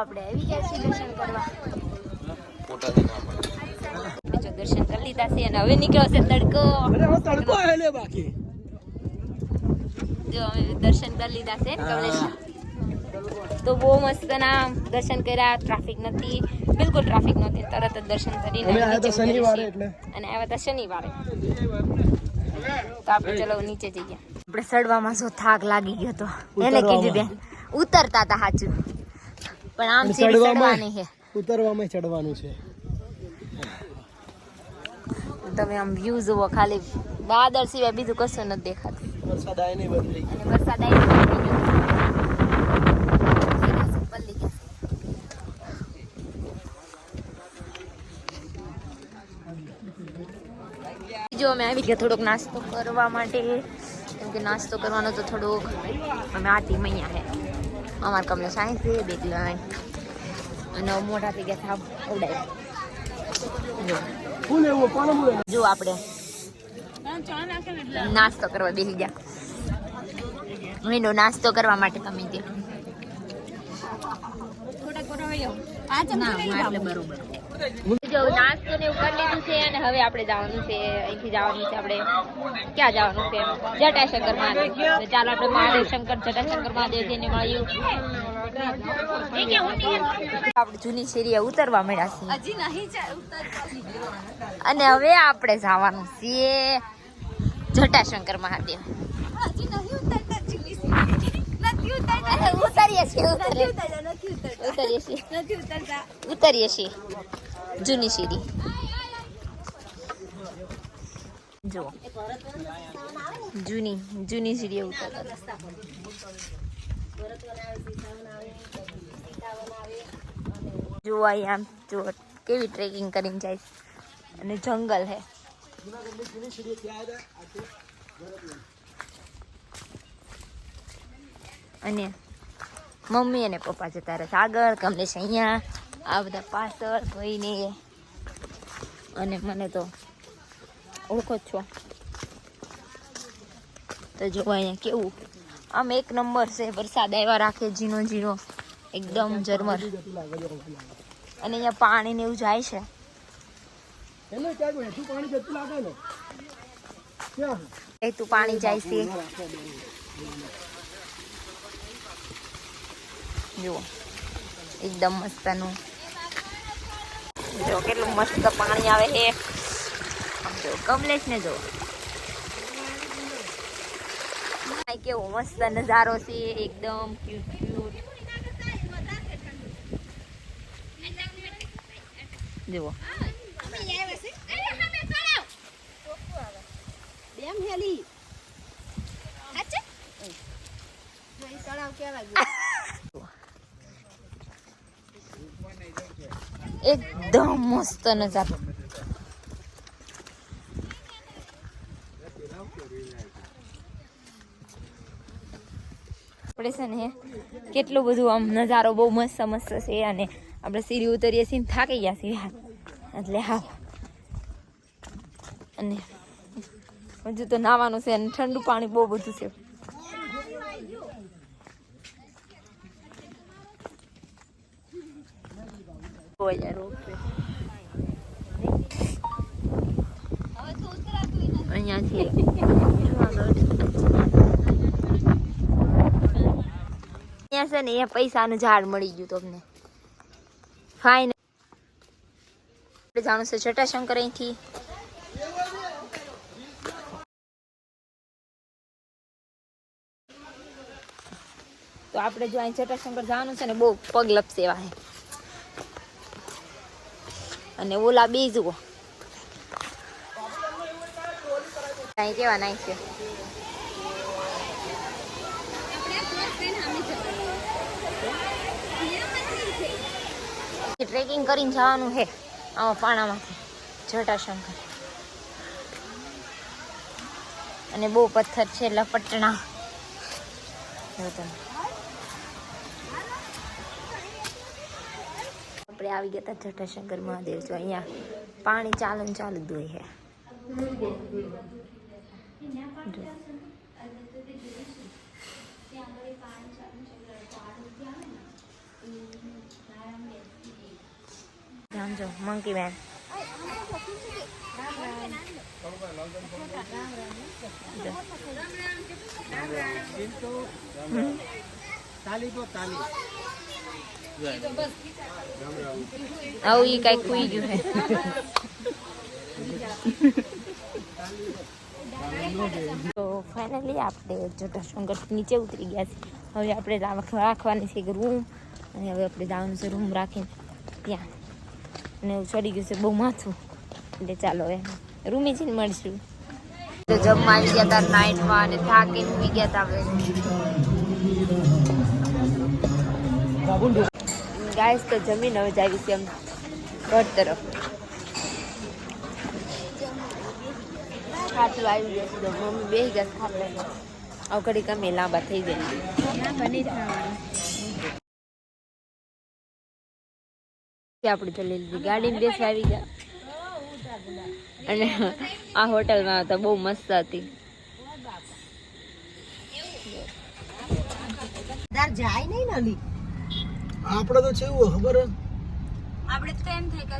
આપણે આવી ગયા છીએ દર્શન કરવા. જો કરી લીધા છે અને હવે નીકળ્યો છે તડકો. તડકો હેલે બાકી. જો અમે દર્શન કરી લીધા છે તો બહુ મસ્ત ના દર્શન કર્યા ટ્રાફિક નથી. બિલકુલ ટ્રાફિક નથી તરત જ દર્શન કરીને. એટલે. અને આવ્યા હતા શનિવારે. તો આપણે ચલો નીચે જઈએ આપણે સડવામાં જો થાક લાગી ગયો તો. એને કીધું બેન ઉતરતા હતા સાચું. પણ આમ સીડી ચડવાની છે. ઉતરવામાં ચડવાનું છે. તમે આમ વ્યૂ જુઓ ખાલી વાદળ સિવાય બીજું કશું નથી દેખાતું. વરસાદ આય નહીં વરસાદ આવી ગયો. પલ્લી ગયા. જો અમે આવી ગયા થોડોક નાસ્તો કરવા માટે. કેમ કે નાસ્તો કરવાનો તો થોડોક અમે આ ટીમ અહીંયા હે. અમાર કમને સાયન્સ છે બે લાઈન અને મોટા થઈ ગયા સાવ ઉડાય જો આપણે નાસ્તો કરવા બેસી ગયા. મેનો નાસ્તો કરવા માટે તમે ત્યાં. જો નાસ્તો ને એવું કરી લીધું છે અને હવે આપણે જવાનું છે અહીંથી જવાનું છે આપણે. ક્યાં જવાનું છે જટાશંકર મહાદેવ. ચાલો આપણે મહાદેવ શંકર જટાશંકર મહાદેવ જઈને મળ્યું. આપણે જૂની શેરીએ ઉતરવા મળ્યા છીએ. અને હવે આપણે જવાનું છે જટાશંકર મહાદેવ. ઉતરીએ છીએ ઉતરીએ. ઉતરીએ છીએ. ઉતરીએ છીએ. જૂની સીડી. જો જૂની જૂની સીડી ઉતરતા હતા. જો અહીંયા આમ જો કેવી ટ્રેકિંગ કરીને જાય અને જંગલ હે. અને મમ્મી અને પપ્પા જતા રહે છે. આગળ કમલેશ અહીંયા. આ બધા પાસ્ટર ભાઈને અને મને તો ઓળખો જ છો. તો જો અહીંયા કેવું? આમ એક નંબર છે વરસાદ આવ્યા રાખે ઝીણો ઝીણો. એકદમ ઝરમર. અને અહીંયા પાણી ને એવું જાય છે. એ તું પાણી જાય છે. જુઓ. એકદમ મસ્તનું જો કેટલું મસ્ત પાણી આવે છે. જો કમલેશ ને જો. કેવો મસ્ત નજારો છે એકદમ ક્યુટ ક્યુટ જુઓ. એકદમ મસ્ત નજારો. આપણે છે ને કેટલું બધું આમ નજારો બહુ મસ્ત મસ્ત છે અને આપણે સીડી ઉતરીએ છીએ થાકી ગયા છીએ. એટલે હા. અને હજુ તો નાવાનું છે અને ઠંડુ પાણી બહુ બધું છે. અહીંયાથી અહીંયા છે ને ઝાડ મળી ગયું તમને ફાઈન જાણું છે જટાશંકર અહીંથી તો આપણે જો અહીં જટાશંકર જવાનું છે ને બહુ પગ લપસેવા છે. અને ઓલા બે જુઓ અહીં કેવા નાય છે ટ્રેકિંગ કરીને જવાનું છે આમાં પાણામાંથી, જટાશંકર. અને બહુ પથ્થર છે લપટણા. જો તમે આપણે આવી ગયા હતા જટાશંકર મહાદેવ જો અહીંયા પાણી ચાલુ ને ચાલુ જ હોય છે જો. આમ જો મંકી મેન તાલી તો તાલી આવું ઈ કઈ કુઈ ગયું હે. તો ફાઇનલી આપણે જટાશંકર નીચે ઉતરી ગયા છે. હવે આપણે રાખવાની છે રૂમ અને હવે આપણે જવાનું છે રૂમ રાખીને ત્યાં. અને એવું ચડી ગયું છે બહુ માથું. એટલે ચાલો હવે રૂમે જઈને મળશું. તો જમવા ગયા હતા નાઇટમાં અને થાકીને સુઈ ગયા હતા હવે. ગાઈસ તો જમીન હવે જાવી છે એમ ઘર તરફ. ખાટલું આવી જશે તો મમ્મી બે ગયા ખાટલા અવઘડી ઘડી કમે લાંબા થઈ ગયા. આપણે તો લઈ લીધી ગાડીમાં બેસવા આવી ગયા. અને આ હોટલમાં તો બહુ મસ્ત હતી. આપણે તો છે એવું ખબર? આપણે તો એમ થાય કે